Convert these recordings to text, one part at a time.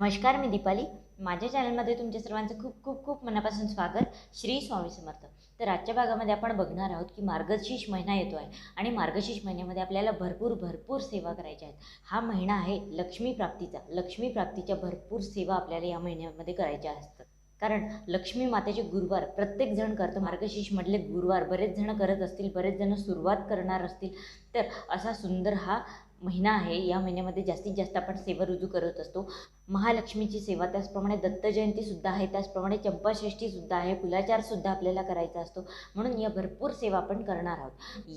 नमस्कार मी दीपाली. माझ्या चॅनलमध्ये तुमच्या सर्वांचं खूप खूप खूप मनापासून स्वागत. श्री स्वामी समर्थ. तर आजच्या भागामध्ये आपण बघणार आहोत की मार्गशीर्ष महिना येतो आहे आणि मार्गशीर्ष महिन्यामध्ये आपल्याला भरपूर भरपूर सेवा करायच्या आहेत. हा महिना आहे लक्ष्मी प्राप्तीचा. लक्ष्मी प्राप्तीच्या भरपूर सेवा आपल्याला या महिन्यामध्ये करायच्या असतात. कारण लक्ष्मी मातेचे गुरुवार प्रत्येक जण करतं. मार्गशीर्षमधले गुरुवार बरेच जण करत असतील बरेच जण सुरुवात करणार असतील. तर असा सुंदर हा महिना आहे. या महिन्यामध्ये जास्तीत जास्त आपण सेवा रुजू करत असतो. महालक्ष्मीची सेवा त्याचप्रमाणे दत्त जयंतीसुद्धा आहे त्याचप्रमाणे चंपाषष्ठीसुद्धा आहे कुलाचारसुद्धा आपल्याला करायचा असतो. म्हणून या भरपूर सेवा आपण करणार आहोत.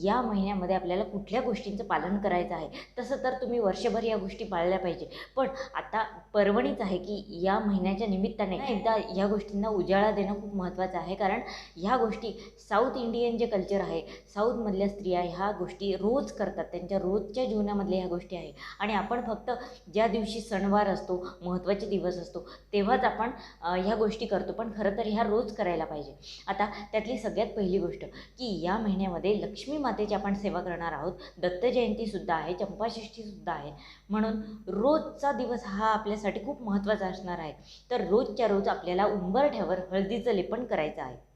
या महिन्यामध्ये आपल्याला कुठल्या गोष्टींचं पालन करायचं आहे? तसं तर तुम्ही वर्षभर या गोष्टी पाळल्या पाहिजे. पण आता पर्वणीच आहे की या महिन्याच्या निमित्ताने एकदा या गोष्टींना उजाळा देणं खूप महत्त्वाचं आहे. कारण ह्या गोष्टी साऊथ इंडियन जे कल्चर आहे साऊथमधल्या स्त्रिया ह्या गोष्टी रोज करतात. त्यांच्या रोजच्या जीवनामधल्या ह्या गोष्टी आहे. आणि आपण फक्त ज्या दिवशी सणवार असतो महत्त्वाचे दिवस असतो. तेव्हाच आपण ह्या गोष्टी करतो. पण खरं तर ह्या रोज करायला पाहिजे. आता त्यातली सगळ्यात पहिली गोष्ट की या महिन्यामध्ये लक्ष्मी मातेची आपण सेवा करणार आहोत. दत्त जयंतीसुद्धा आहे चंपाषष्ठीसुद्धा आहे. म्हणून रोजचा दिवस हा आपल्यासाठी खूप महत्त्वाचा असणार आहे. तर रोजच्या रोज आपल्याला उंबरठ्यावर हळदीचं लेपन करायचं आहे.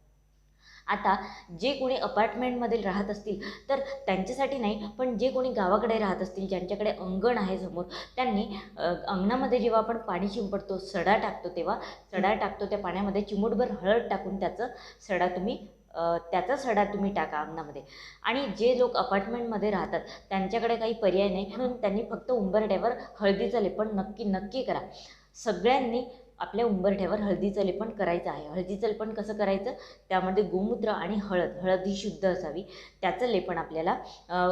आता जे कोणी अपार्टमेंटमध्ये राहत असतील तर त्यांच्यासाठी नाही पण जे कोणी गावाकडे राहत असतील ज्यांच्याकडे अंगण आहे समोर त्यांनी अंगणामध्ये जेव्हा आपण पाणी शिंपडतो सडा टाकतो तेव्हा सडा टाकतो त्या पाण्यामध्ये चिमूटभर हळद टाकून त्याचं सडा तुम्ही त्याचा सडा तुम्ही टाका अंगणामध्ये. आणि जे लोक अपार्टमेंटमध्ये राहतात त्यांच्याकडे काही पर्याय नाही म्हणून त्यांनी फक्त उंबरठ्यावर हळदीचं पण नक्की नक्की करा. सगळ्यांनी आपल्या उंबरठ्यावर हळदीचं लेपन करायचं आहे. हळदीचं लेपन कसं करायचं? त्यामध्ये गोमूत्र आणि हळद हळद ही शुद्ध असावी. त्याचं लेपन आपल्याला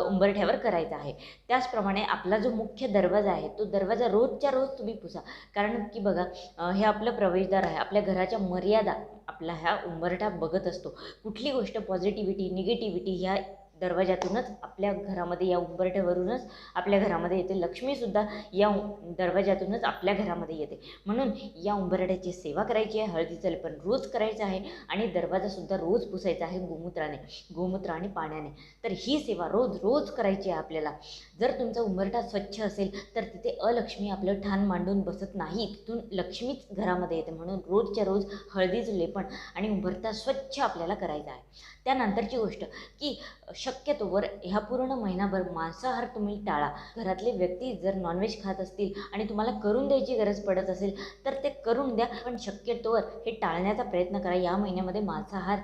उंबरठ्यावर करायचं आहे. त्याचप्रमाणे आपला जो मुख्य दरवाजा आहे तो दरवाजा रोजच्या रोज तुम्ही पुसा. कारण की बघा हे आपलं प्रवेशद्वार आहे. आपल्या घराच्या मर्यादा आपला ह्या उंबरठा बघत असतो. कुठली गोष्ट पॉझिटिव्हिटी निगेटिव्हिटी ह्या दरवाजातूनच आपल्या घरामध्ये या उंबरठ्यावरूनच आपल्या घरामध्ये येते. लक्ष्मीसुद्धा या उ- दरवाजातूनच आपल्या घरामध्ये येते. म्हणून या उंबरठ्याची सेवा करायची आहे हळदीचं लेपन रोज करायचं आहे आणि दरवाजासुद्धा रोज पुसायचा आहे गोमूत्राने गोमूत्र आणि पाण्याने. तर ही सेवा रोज रोज करायची आहे आपल्याला. जर तुमचा उंबरठा स्वच्छ असेल तर तिथे अलक्ष्मी आपलं ठाण मांडून बसत नाही. तिथून लक्ष्मीच घरामध्ये येते. म्हणून रोजच्या रोज हळदीचं लेपन आणि उंबरठा स्वच्छ आपल्याला करायचा आहे. त्यानंतरची गोष्ट की शक्यतोवर ह्या पूर्ण महिनाभर मांसाहार तुम्ही टाळा. घरातले व्यक्ती जर नॉनव्हेज खात असतील आणि तुम्हाला करून द्यायची गरज पडत असेल तर ते करून द्या. पण शक्यतोवर हे टाळण्याचा प्रयत्न करा. या महिन्यामध्ये मांसाहार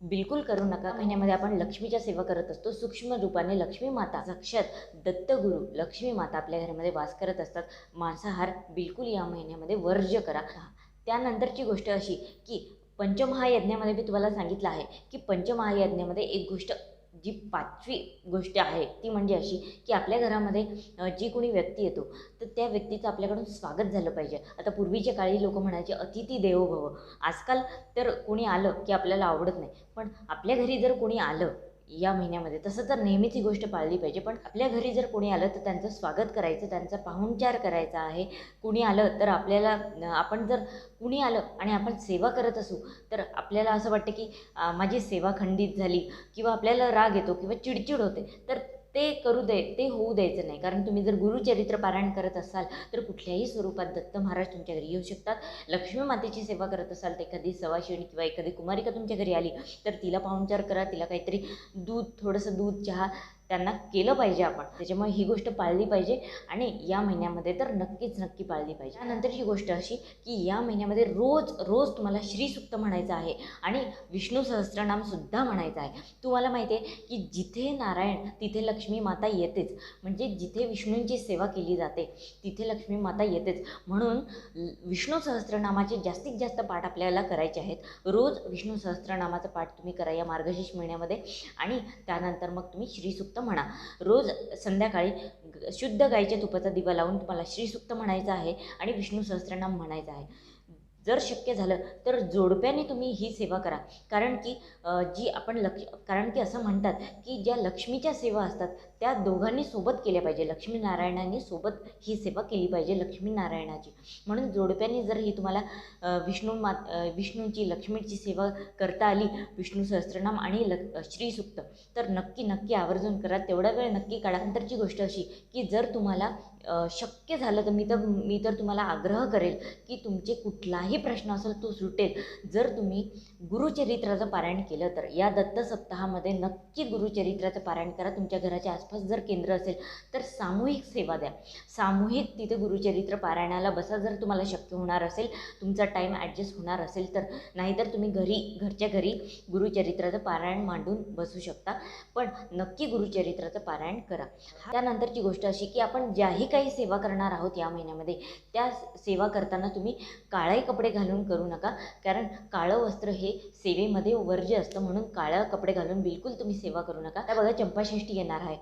बिलकुल करू नका. महिन्यामध्ये आपण लक्ष्मीच्या सेवा करत असतो. सूक्ष्म रूपाने लक्ष्मी माता साक्षात दत्तगुरू लक्ष्मी माता आपल्या घरामध्ये वास करत असतात. मांसाहार बिलकुल या महिन्यामध्ये वर्ज्य करा. त्यानंतरची गोष्ट अशी की पंचमहायज्ञामध्ये मी तुम्हाला सांगितलं आहे की पंचमहायज्ञामध्ये एक गोष्ट जी पाचवी गोष्ट आहे ती म्हणजे अशी की आपल्या घरामध्ये जी कोणी व्यक्ती येतो तर त्या व्यक्तीचं आपल्याकडून स्वागत झालं पाहिजे. आता पूर्वीच्या काळी लोक म्हणायचे अतिथी देवो भव. आजकाल तर कोणी आलं की आपल्याला आवडत नाही. पण आपल्या घरी जर कोणी आलं या महिन्यामध्ये. तसं तर नेहमीच ही गोष्ट पाळली पाहिजे पण आपल्या घरी जर कोणी आलं तर त्यांचं स्वागत करायचं त्यांचा पाहुणचार करायचा आहे. कुणी आलं तर आपल्याला आपण जर कुणी आलं आणि आपण सेवा करत असू तर आपल्याला असं वाटतं की माझी सेवा खंडित झाली किंवा आपल्याला राग येतो किंवा चिडचिड होते तर ते करू दे ते होऊ द्यायचं नाही. कारण तुम्ही जर गुरुचरित्र पारायण करत असाल तर कुठल्याही स्वरूपात दत्त महाराज तुमच्या घरी येऊ शकतात. लक्ष्मी मातेची सेवा करत असाल तर एखादी सवाशिणी किंवा एखादी कुमारिका तुमच्या घरी आली तर तिला पाहुणचार करा तिला काहीतरी दूध थोडंसं दूध चहा त्यांना केलं पाहिजे आपण. त्याच्यामुळे ही गोष्ट पाळली पाहिजे आणि या महिन्यामध्ये तर नक्कीच नक्की पाळली पाहिजे. त्यानंतरची गोष्ट अशी की या महिन्यामध्ये रोज रोज तुम्हाला श्रीसुक्त म्हणायचं आहे आणि विष्णू सहस्त्रनामसुद्धा म्हणायचं आहे. तुम्हाला माहिती आहे की जिथे नारायण तिथे लक्ष्मी माता येतेच. म्हणजे जिथे विष्णूंची सेवा केली जाते तिथे लक्ष्मी माता येतेच. म्हणून विष्णू सहस्त्रनामाचे जास्तीत जास्त पाठ आपल्याला करायचे आहेत. रोज विष्णू सहस्त्रनामाचा पाठ तुम्ही करा या मार्गशीर्ष महिन्यामध्ये आणि त्यानंतर मग तुम्ही श्रीसुक्त म्हणा. रोज संध्याकाळी शुद्ध गाईच्या तुपाचा दिवा लावून तुम्हाला श्रीसुक्त म्हणायचं आहे आणि विष्णू सहस्त्रनाम म्हणायचं आहे. जर शक्य झालं तर जोडप्याने तुम्ही ही सेवा करा. कारण की जी आपण लक्ष कारण की असं म्हणतात की ज्या लक्ष्मीच्या सेवा असतात त्या दोघांनी सोबत केल्या पाहिजे. लक्ष्मीनारायणाने सोबत ही सेवा केली पाहिजे लक्ष्मीनारायणाची. म्हणून जोडप्याने जर ही तुम्हाला विष्णू मा विष्णूची विष्णूंची लक्ष्मीची सेवा करता आली विष्णू सहस्त्रनाम आणि लक श्रीसुक्त तर नक्की नक्की आवर्जून करा. तेवढा वेळ नक्की काढा नंतरची गोष्ट अशी की जर तुम्हाला शक्य झालं तर मी तर मी तर तुम्हाला आग्रह करेल की तुमचे कुठलाही प्रश्न असेल तो सुटेल. जर तुम्ही गुरुचरित्राचं पारायण केलं तर या दत्त सप्ताहामध्ये नक्की गुरुचरित्राचं पारायण करा. तुमच्या घराच्या आसपास जर केंद्र असेल तर सामूहिक सेवा द्या. सामूहिक तिथे गुरुचरित्र पारायणाला बसा. जर तुम्हाला शक्य होणार असेल तुमचा टाईम ॲडजस्ट होणार असेल तर नाहीतर तुम्ही घरी घरच्या घरी गुरुचरित्राचं पारायण मांडून बसू शकता. पण नक्की गुरुचरित्राचं पारायण करा. त्यानंतरची गोष्ट अशी की आपण ज्याही काही सेवा करणार आहोत या महिन्यामध्ये त्या सेवा करताना तुम्ही काळे कपडे कपडे घालून करू नका. कारण काळं वस्त्र हे सेवेमध्ये वर्ज्य असतं म्हणून काळं कपडे घालून बिलकुल तुम्ही सेवा करू नका. आता बघा चंपाषष्ठी येणार आहे.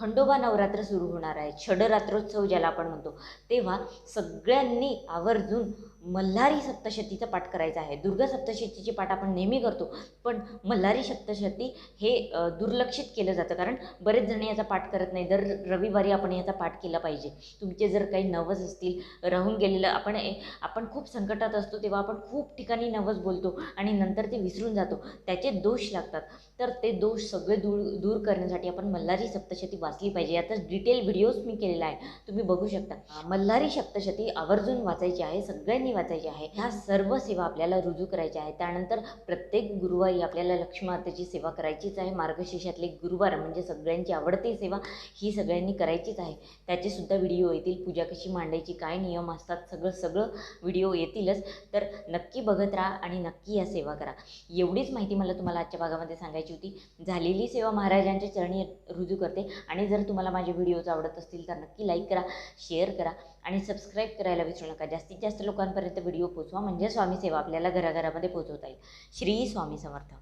खंडोबा नवरात्र सुरू होणार आहे. षडरात्रोत्सव ज्याला आपण म्हणतो. तेव्हा सगळ्यांनी आवर्जून मल्हारी सप्तशतीचा पाठ करायचा आहे. दुर्गा सप्तशतीचे पाठ आपण नेहमी करतो पण मल्हारी सप्तशती हे दुर्लक्षित केलं जातं. कारण बरेच जण याचा पाठ करत नाही. दर रविवारी आपण याचा पाठ केला पाहिजे. तुमचे जर काही नवस असतील राहून गेलेलं आपण आपण खूप संकटात असतो तेव्हा आपण खूप ठिकाणी नवस बोलतो आणि नंतर ते विसरून जातो. त्याचे दोष लागतात. तर ते दोष सगळे दूर दूर करण्यासाठी आपण मल्हारी सप्तशती वाचली पाहिजे. यातच डिटेल व्हिडिओज मी केलेला आहे. तुम्ही बघू शकता. मल्हारी सप्तशती आवर्जून वाचायची आहे सगळ्यांनी वाचायची आहे. ह्या सर्व सेवा आपल्याला रुजू करायच्या आहेत. त्यानंतर प्रत्येक गुरुवारी आपल्याला लक्ष्मातेची सेवा करायचीच आहे. मार्गशीर्षातले गुरुवार म्हणजे सगळ्यांची आवडती सेवा ही सगळ्यांनी करायचीच आहे. त्याचे सुद्धा व्हिडिओ येतील. पूजा कशी मांडायची काय नियम असतात सगळं सगळं व्हिडिओ येतीलच. तर नक्की बघत राहा आणि नक्की या सेवा करा. एवढीच माहिती मला तुम्हाला आजच्या भागामध्ये सांगायची होती. झालेली सेवा महाराजांच्या चरणी रुजू करते आणि आणि जर तुम्हाला माझे व्हिडिओज आवडत असतील तर नक्की लाईक करा शेअर करा आणि सबस्क्राईब करायला विसरू नका. जास्तीत जास्त लोकांपर्यंत व्हिडिओ पोचवा म्हणजे स्वामी सेवा आपल्याला घराघरामध्ये पोचवता येईल. श्री स्वामी समर्थ.